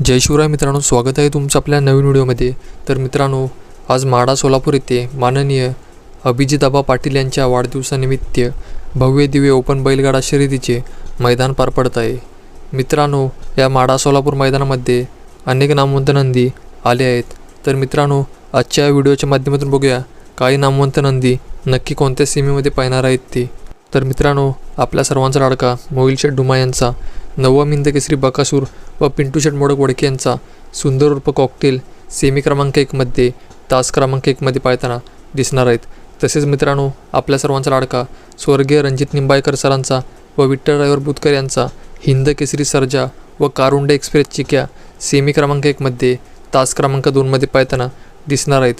जय शिवराय मित्रांनो स्वागत आहे तुमचं आपल्या नवीन व्हिडिओमध्ये. तर मित्रांनो आज माडा सोलापूर येथे माननीय अभिजिताबा पाटील यांच्या वाढदिवसानिमित्त भव्य दिव्य ओपन बैलगाडा शर्यतीचे मैदान पार पडत आहे. मित्रांनो या माडा सोलापूर मैदानामध्ये अनेक नामवंत नंदी आले आहेत. तर मित्रांनो आजच्या व्हिडिओच्या माध्यमातून बघूया काही नामवंत नंदी नक्की कोणत्या सीमेमध्ये पाहणार आहेत ते. तर मित्रांनो आपल्या सर्वांचा लाडका मोहिल शेठ डुमा यांचा नववा मिंद केसरी बकासूर व पिंटू शेट मोडक वडके यांचा सुंदर उर्फ कॉकटेल सेमी क्रमांक एकमध्ये तास क्रमांक एकमध्ये पाळताना दिसणार आहेत. तसेच मित्रांनो आपल्या सर्वांचा लाडका स्वर्गीय रणजित निंबाळकर सरांचा व विठ्ठल ड्रायव्हर बुतकर यांचा हिंद केसरी सर्जा व कारुंडे एक्सप्रेस चिक्या सेमी क्रमांक एकमध्ये तास क्रमांक दोनमध्ये पाळताना दिसणार आहेत.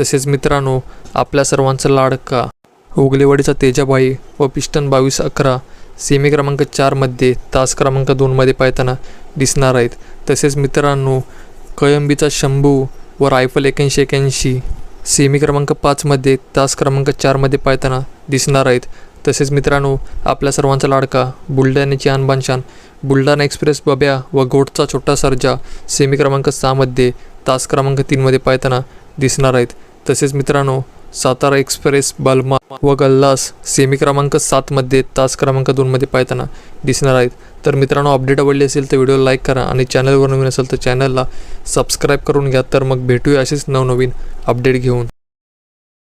तसेच मित्रांनो आपल्या सर्वांचा लाडका उगलेवाडीचा तेजाबाई व पिस्टन बावीस अकरा सेमी क्रमांक चारमध्ये तास क्रमांक दोनमध्ये पाहताना दिसणार आहेत. तसेच मित्रांनो कळंबीचा शंभू व रायफल एक्याऐंशी एक्याऐंशी सेमी क्रमांक पाचमध्ये तास क्रमांक चारमध्ये पाहताना दिसणार आहेत. तसेच मित्रांनो आपल्या सर्वांचा लाडका बुलढाण्याची आणबानशान बुलढाणा एक्सप्रेस बब्या व गोटचा छोटा सर्जा सेमी क्रमांक सहामध्ये तास क्रमांक तीनमध्ये पाहताना दिसणार आहेत. तसेच मित्रांनो सातारा एक्सप्रेस बलमा व गल्लास सेमी क्रमांक सातमध्ये तास क्रमांक दोनमध्ये पाहताना दिसणार आहेत. तर मित्रांनो अपडेट आवडली असेल तर व्हिडिओ लाईक करा आणि चॅनलवर नवीन असेल तर चॅनलला सबस्क्राईब करून घ्या. तर मग भेटूया असेच नवनवीन अपडेट घेऊन.